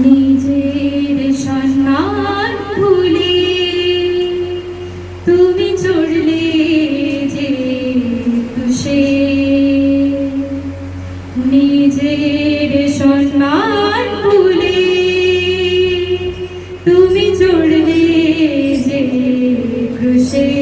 নিজের সম্মান ভুলে তুমি চড়লে যে তুষে নিজের সম্মান ভুলে তুমি চড়লে যে কৃষে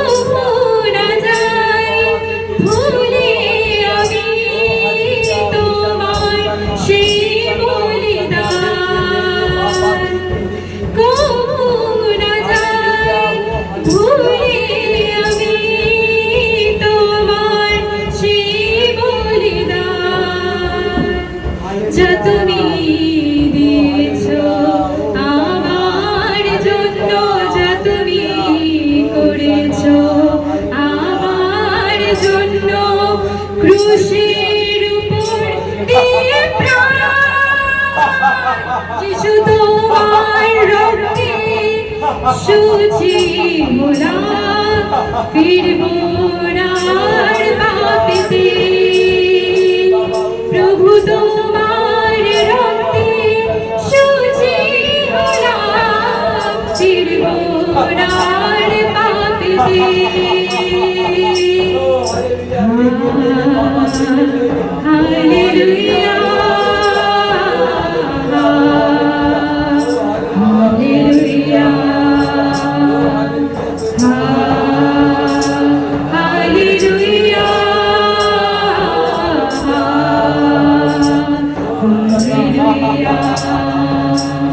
যিশু তোমার রক্তে সুচি মোরা ফিরবো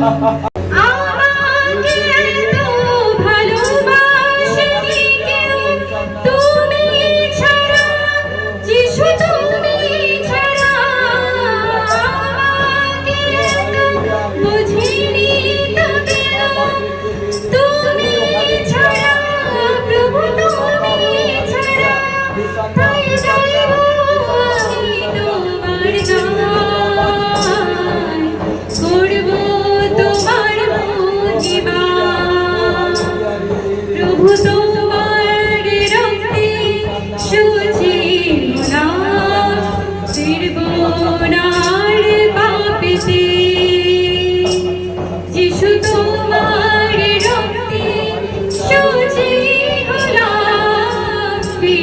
Ha.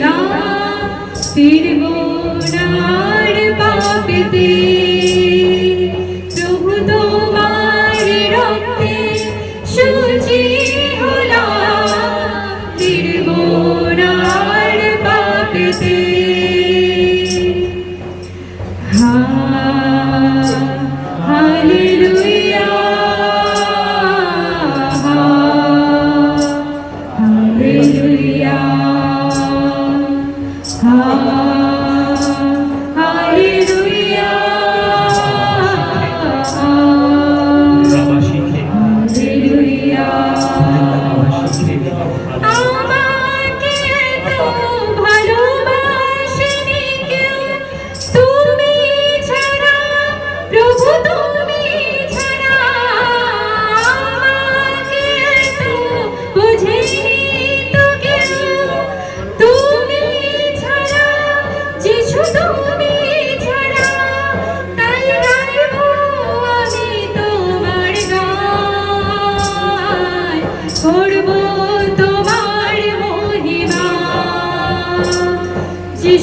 না তীর গোড়ার পাপিতে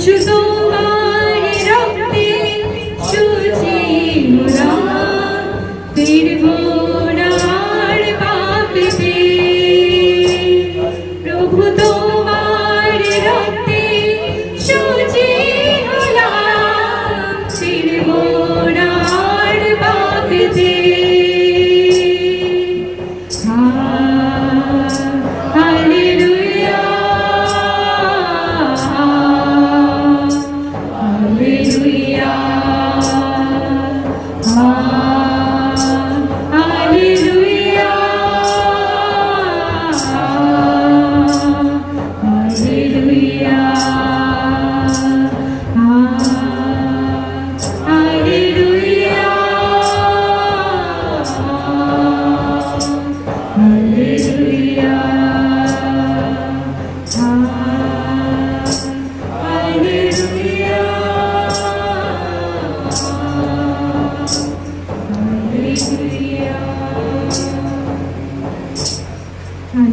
শুধু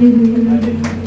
Halleluja.